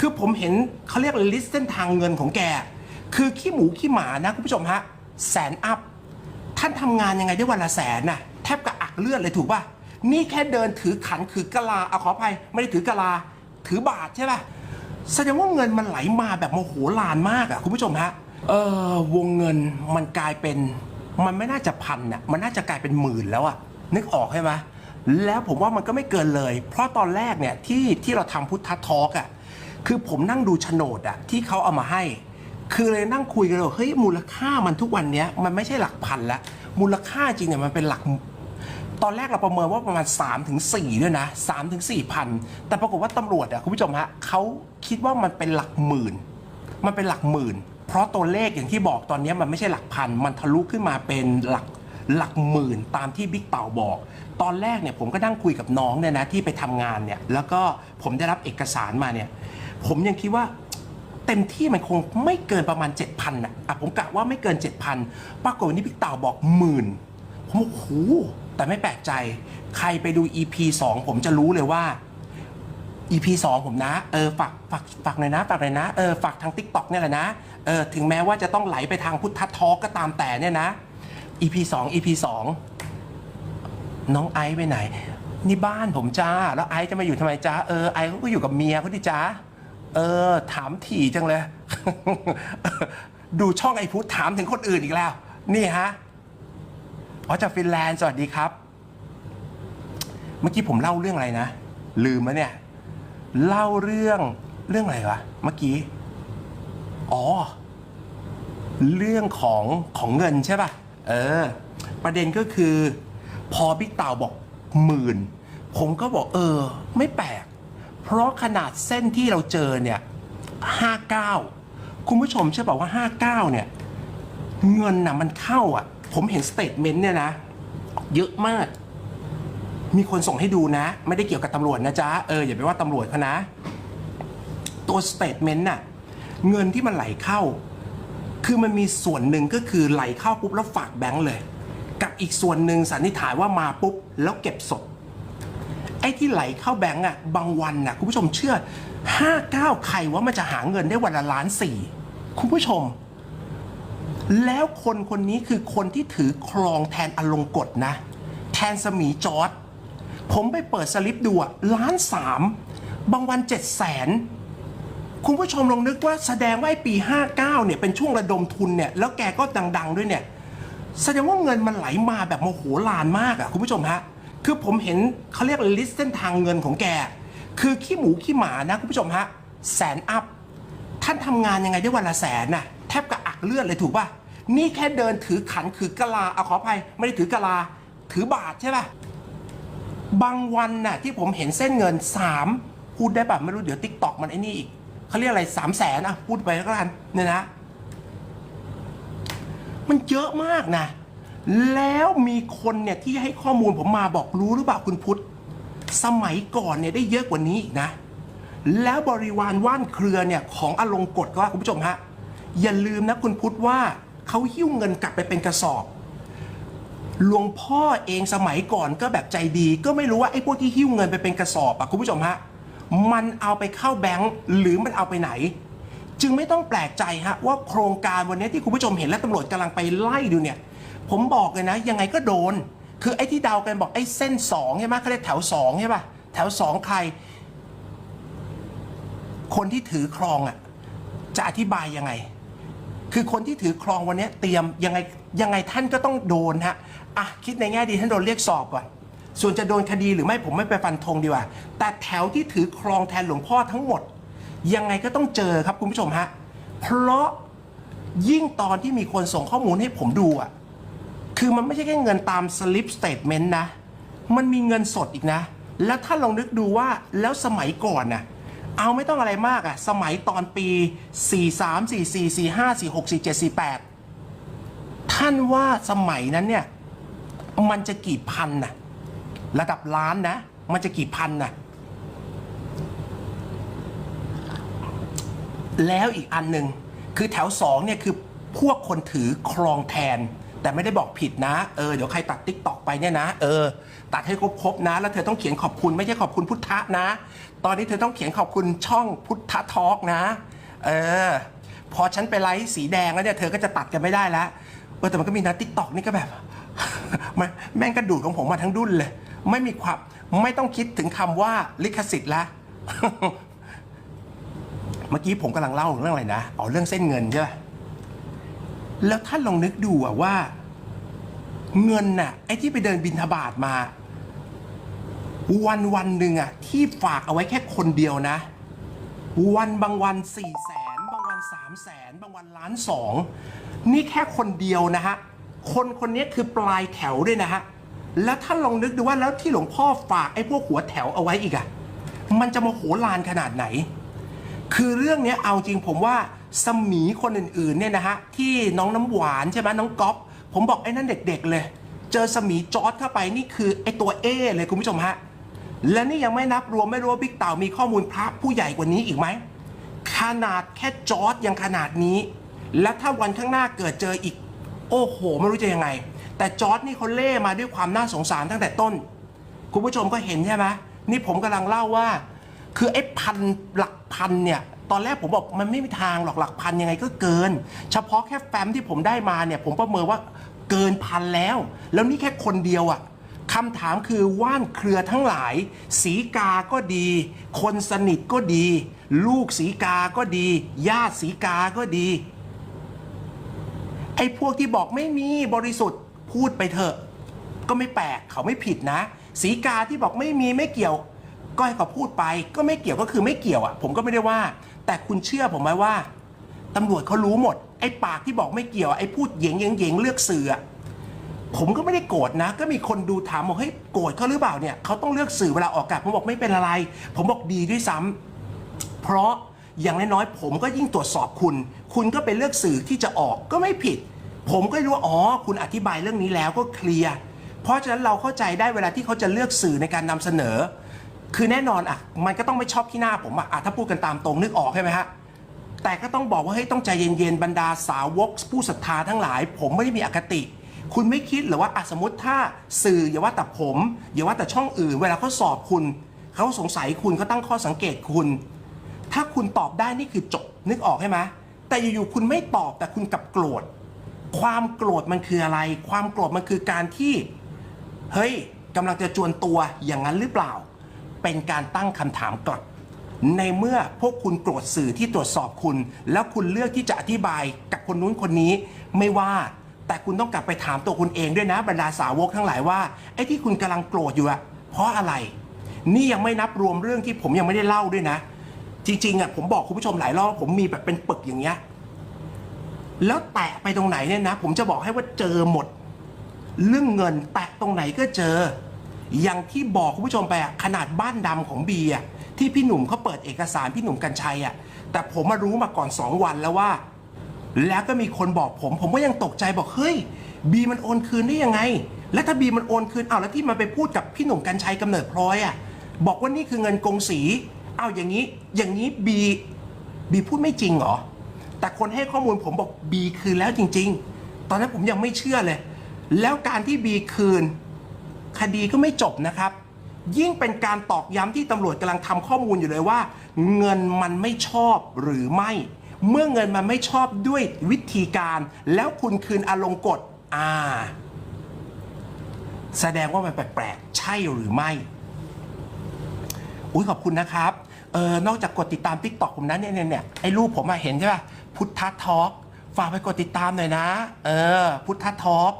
คือผมเห็นเขาเรียกลิสต์เส้นทางเงินของแก คือขี้หมูขี้หมานะคุณผู้ชมฮะแสนอัพ ท่านทำงานยังไงได้วันละแสนน่ะแทบกระอักเลือดเลยถูกป่ะ นี่แค่เดินถือขันถือกะลาเอาขออภัยไม่ได้ถือกะลา ถือบาทใช่ป่ะแสดงว่าเงินมันไหลมาแบบโมโหลานมากอะคุณผู้ชมฮะเออวงเงินมันกลายเป็น มันไม่น่าจะพันน่ะมันน่าจะกลายเป็นหมื่นแล้วอะนึกออกใช่ไหมแล้วผมว่ามันก็ไม่เกินเลย เพราะตอนแรกเนี่ยที่ที่เราทำพุทธทอล์กอะ คือผมนั่งดูโฉนดอะที่เขาเอามาให้ คือเลยนั่งคุยกันเลยเฮ้ยมูลค่ามันทุกวันเนี้ยมันไม่ใช่หลักพันละมูลค่าจริงเนี่ยมันเป็นหลัก ตอนแรกเราประเมินว่าประมาณ3ถึง4ด้วยนะ3ถึง4พันแต่ปรากฏว่าตำรวจอะคุณผู้ชมฮะเขาคิดว่ามันเป็นหลักหมื่น มันเป็นหลักหมื่น เพราะตัวเลขอย่างที่บอกตอนนี้มันไม่ใช่หลักพัน มันทะลุขึ้นมาเป็นหลักหลักหมื่นตามที่บิ๊กเต่าบอก ตอนแรกเนี่ยผมก็นั่งคุยกับน้องเนี่ยนะที่ไปทำงานเนี่ยแล้วก็ผมได้รับเอกสารมาเนี่ย ผมยังคิดว่าเต็มที่มันคงไม่เกินประมาณ 7,000นะอะผมกะว่าไม่เกิน 7,000ปรากฏวันนี้พี่เต่าบอกหมื่นผมบอกโอ้โหแต่ไม่แปลกใจ ใครไปดู EP 2 ผมจะรู้เลยว่า EP 2 ผมนะ เออฝากฝากฝากหน่อยนะฝากหน่อยนะ เออฝากทาง Tik t o อกเนี่ยแหละนะ เออถึงแม้ว่าจะต้องไหลไปทางพุทธทอลกก็ตามแต่เนี่ยนะ EP 2 EP 2 น้องไอซ์ไปไหน นี่บ้านผมจ้า แล้วไอซ์จะมาอยู่ทำไมจ้า เออไอซ์เขาก็อยู่กับเมียเขาดิจ้า เออ ถามถี่จังเลย ดูช่องไอพุทธถามถึงคนอื่นอีกแล้ว นี่ฮะอ๋อจากฟินแลนด์สวัสดีครับ เมื่อกี้ผมเล่าเรื่องอะไรนะ ลืมแล้วเนี่ย เล่าเรื่องเรื่องอะไรวะเมื่อกี้ อ๋อ เรื่องของของเงินใช่ป่ะ เออ ประเด็นก็คือ พอบิ๊กเต่าบอกหมื่น ผมก็บอกเออ ไม่แปลก เพราะขนาดเส้นที่เราเจอเนี่ยห้าเก้าคุณผู้ชมเชื่อบอกว่าห้าเก้าเนี่ย เงินน่ะมันเข้าอะ ผมเห็นสเตทเมนต์เนี่ยนะ เยอะมาก มีคนส่งให้ดูนะ ไม่ได้เกี่ยวกับตำรวจนะจ๊ะ เออ อย่าไปว่าตำรวจเขานะ ตัวสเตทเมนต์น่ะ เงินที่มันไหลเข้า คือมันมีส่วนหนึ่งก็คือไหลเข้าปุ๊บแล้วฝากแบงก์เลย กับอีกส่วนหนึ่งสันนิษฐานว่ามาปุ๊บแล้วเก็บสด อ้ที่ไหลเข้าแบงก์อะบางวันน่ะคุณผู้ชมเชื่อ 5 9 ใครว่ามันจะหาเงินได้วันละล้านสี่คุณผู้ชม แล้วคนคนนี้คือคนที่ถือครองแทนอลงกฎนะ แทนสมีจอร์ดผมไปเปิดสลิปดูอะล้านสามบางวันเจ็ดแสนคุณผู้ชมลองนึกว่าแสดงว่าไอปี 59 เนี่ยเป็นช่วงระดมทุนเนี่ยแล้วแกก็ดัง ๆ ด้วยเนี่ย แสดงว่าเงินมันไหลมาแบบโมโหลานมากอะคุณผู้ชมฮะ คือผมเห็นเขาเรียกลิสต์เส้นทางเงินของแก คือขี้หมูขี้หมานะคุณผู้ชมฮะแสนอัพ ท่านทำงานยังไงได้วันละแสนน่ะแทบกระอักเลือดเลยถูกป่ะ นี่แค่เดินถือขันถือกะลาเอาขออภัยไม่ได้ถือกะลา ถือบาทใช่ป่ะ บางวันน่ะที่ผมเห็นเส้นเงินสามพูดได้ป่ะ ไม่รู้เดี๋ยวติ๊กตอกมันไอ้นี่อีกเขาเรียกอะไรสามแสนอะพูดไปแล้วกันเนี่ยนะ มันเยอะมากนะ แล้วมีคนเนี่ยที่ให้ข้อมูลผมมาบอกรู้หรือเปล่าคุณพุทธ สมัยก่อนเนี่ยได้เยอะกว่านี้อีกนะ แล้วบริวารว่านเครือเนี่ยของอลงกฎก็ว่าคุณผู้ชมฮะ อย่าลืมนะคุณพุทธว่าเขาหิ้วเงินกลับไปเป็นกระสอบ หลวงพ่อเองสมัยก่อนก็แบบใจดี ก็ไม่รู้ว่าไอ้พวกที่หิ้วเงินไปเป็นกระสอบอะคุณผู้ชมฮะ มันเอาไปเข้าแบงก์หรือมันเอาไปไหนจึงไม่ต้องแปลกใจฮะว่าโครงการวันนี้ที่คุณผู้ชมเห็นและตำรวจกำลังไปไล่ดูเนี่ย ผมบอกเลยนะ ยังไงก็โดน คือไอ้ที่เดากันบอกไอ้เส้นสองใช่ไหมเขาเรียกแถวสองใช่ป่ะแถวสองใคร คนที่ถือครองอะจะอธิบายยังไง คือคนที่ถือครองวันนี้เตรียมยังไงยังไงท่านก็ต้องโดนฮะอะคิดในแง่ดีท่านโดนเรียกสอบก่อนส่วนจะโดนคดีหรือไม่ผมไม่ไปฟันธงดีกว่า แต่แถวที่ถือครองแทนหลวงพ่อทั้งหมด ยังไงก็ต้องเจอครับคุณผู้ชมฮะเพราะยิ่งตอนที่มีคนส่งข้อมูลให้ผมดูอะ คือมันไม่ใช่แค่เงินตามสลิปสเต t เมนต์นะ มันมีเงินสดอีกนะ แล้วถ้าลองนึกดูว่าแล้วสมัยก่อนน่ะเอาไม่ต้องอะไรมากอะสมัยตอนปี 43 44 45 46 47 48 ท่านว่าสมัยนั้นเนี่ย มันจะกี่พันน่ะระดับล้านนะ มันจะกี่พันน่ะแล้วอีกอันหนึ่งคือแถวสองเนี่ยคือพวกคนถือครองแทน แต่ไม่ได้บอกผิดนะ เออ เดี๋ยวใครตัดติ๊กตอกไปเนี่ยนะ เออ ตัดให้ครบๆนะ แล้วเธอต้องเขียนขอบคุณไม่ใช่ขอบคุณพุทธะนะ ตอนนี้เธอต้องเขียนขอบคุณช่องพุทธทอล์กนะ เออ พอฉันไปไลฟ์สีแดงแล้วเนี่ย เธอก็จะตัดกันไม่ได้แล้วเออแต่มันก็มีนะติ๊กตอกนี่ก็แบบ แม่งกระดูดของผมมาทั้งดุนเลย ไม่มีความ ไม่ต้องคิดถึงคำว่าลิขสิทธิ์ละ เมื่อกี้ผมกำลังเล่าเรื่องอะไรนะอ๋อเรื่องเส้นเงินใช่ไหม แล้วท่านลองนึกดูอะว่า เงินน่ะ ไอ้ที่ไปเดินบินทบาทมา วันวันหนึ่งอะที่ฝากเอาไว้แค่คนเดียวนะ วันบางวันสี่แสนบางวันสามแสนบางวันล้านสองนี่แค่คนเดียวนะฮะ คนคนนี้คือปลายแถวด้วยนะฮะ แล้วท่านลองนึกดูว่าแล้วที่หลวงพ่อฝากไอ้พวกหัวแถวเอาไว้อีกอะมันจะมาโหฬารขนาดไหน คือเรื่องนี้เอาจริงผมว่า สมีคนอื่นๆเนี่ยนะฮะที่น้องน้ำหวานใช่ไหมน้องก๊อฟผมบอกไอ้นั่นเด็ก ๆ เลย เจอสมีจอร์ดเข้าไปนี่คือไอ้ตัวเอเลยคุณผู้ชมฮะและนี่ยังไม่นับรวมไม่รู้ว่าบิ๊กเต่ามีข้อมูลพระผู้ใหญ่กว่านี้อีกไหมขนาดแค่จอร์ดยังขนาดนี้ และถ้าวันข้างหน้าเกิดเจออีก โอ้โหไม่รู้จะยังไง แต่จอร์ดนี่เขาเล่มาด้วยความน่าสงสารตั้งแต่ต้น คุณผู้ชมก็เห็นใช่ไหมนี่ผมกำลังเล่าว่า คือไอ้พันหลักพันเนี่ย ตอนแรกผมบอกมันไม่มีทางหรอกหลักพันยังไงก็เกิน เฉพาะแค่แฟ้มที่ผมได้มาเนี่ย ผมประเมินว่าเกินพันแล้ว แล้วนี่แค่คนเดียวอะ่ะคำถามคือว่านเครือทั้งหลาย สีกาก็ดี คนสนิทก็ดี ลูกสีกาก็ดีญาติสีกาก็ดี ไอ้พวกที่บอกไม่มีบริสุทธิ์พูดไปเถอะ ก็ไม่แปลกเขาไม่ผิดนะ สีกาที่บอกไม่มีไม่เกี่ยว ก็ให้เขาพูดไป ก็ไม่เกี่ยวก็คือไม่เกี่ยวอะ ผมก็ไม่ได้ว่า แต่คุณเชื่อผมไหมว่าตำรวจเขารู้หมด ไอ้ปากที่บอกไม่เกี่ยวไอ้พูดเหยงเหยงเหยงเลือกสื่อผมก็ไม่ได้โกรธนะ ก็มีคนดูถามบอกเฮ้ยโกรธเขาหรือเปล่าเนี่ยเขาต้องเลือกสื่อเวลาออกอากาศผมบอกไม่เป็นอะไร ผมบอกดีด้วยซ้ำเพราะอย่างน้อยๆผมก็ยิ่งตรวจสอบคุณ คุณก็ไปเลือกสื่อที่จะออกก็ไม่ผิด ผมก็รู้ว่าอ๋อคุณอธิบายเรื่องนี้แล้วก็เคลียร์เพราะฉะนั้นเราเข้าใจได้เวลาที่เขาจะเลือกสื่อในการนำเสนอ คือแน่นอนอะ มันก็ต้องไม่ชอบที่หน้าผมอะอะถ้าพูดกันตามตรงนึกออกใช่ไหมฮะ แต่ก็ต้องบอกว่าเฮ้ยต้องใจเย็นๆ บรรดาสาวกผู้ศรัทธาทั้งหลาย ผมไม่ได้มีอคติ คุณไม่คิดหรือว่าอะสมมติถ้าสื่ออย่าว่าแต่ผมอย่าว่าแต่ช่องอื่น เวลาเขาสอบคุณ เขาสงสัยคุณเขาตั้งข้อสังเกตคุณ ถ้าคุณตอบได้นี่คือจบนึกออกใช่ไหมแต่อยู่ๆคุณไม่ตอบแต่คุณกลับโกรธ ความโกรธมันคืออะไร ความโกรธมันคือการที่ เฮ้ยกำลังจะจวนตัวอย่างนั้นหรือเปล่า เป็นการตั้งคำถามกลับ ในเมื่อพวกคุณโกรธสื่อที่ตรวจสอบคุณ แล้วคุณเลือกที่จะอธิบายกับคนนู้นคนนี้ไม่ว่าแต่คุณต้องกลับไปถามตัวคุณเองด้วยนะบรรดาสาวกทั้งหลายว่าไอ้ที่คุณกำลังโกรธอยู่อะเพราะอะไร นี่ยังไม่นับรวมเรื่องที่ผมยังไม่ได้เล่าด้วยนะ จริงๆอะผมบอกคุณผู้ชมหลายรอบผมมีแบบเป็นปึกอย่างเงี้ยแล้วแตะไปตรงไหนเนี่ยนะ ผมจะบอกให้ว่าเจอหมด เรื่องเงินแตะตรงไหนก็เจอ อย่างที่บอกคุณผู้ชมไปอะขนาดบ้านดำของบีอะที่พี่หนุ่มเขาเปิดเอกสารพี่หนุ่มกัญชัยอะแต่ผมมารู้มาก่อนสองวันแล้วว่า แล้วก็มีคนบอกผม ผมก็ยังตกใจบอกเฮ้ยบีมันโอนคืนได้ยังไง แล้วถ้าบีมันโอนคืนเอาแล้วที่มันไปพูดกับพี่หนุ่มกัญชัยกำเนิดพลอยอะบอกว่านี่คือเงินกงสีเอาอย่างนี้ อย่างนี้บีบีพูดไม่จริงเหรอ แต่คนให้ข้อมูลผมบอกบีคืนแล้วจริง ๆ ตอนนั้นผมยังไม่เชื่อเลย แล้วการที่บีคืน คดีก็ไม่จบนะครับ ยิ่งเป็นการตอกย้ำที่ตำรวจกำลังทำข้อมูลอยู่เลยว่า เงินมันไม่ชอบหรือไม่ เมื่อเงินมันไม่ชอบด้วยวิธีการ แล้วคุณคืนอารมณ์กฎอ่า แสดงว่ามันแปลกๆ ใช่หรือไม่ อุ้ยขอบคุณนะครับเออนอกจากกดติดตาม t ิ k t o k ผมนะเนี่ยเนี่ยเนี่ยไอ้รูปผมมาเห็นใช่ป่ะ พุทธทอล์กฝากไปกดติดตามหน่อยนะ เออ พุทธทอล์ก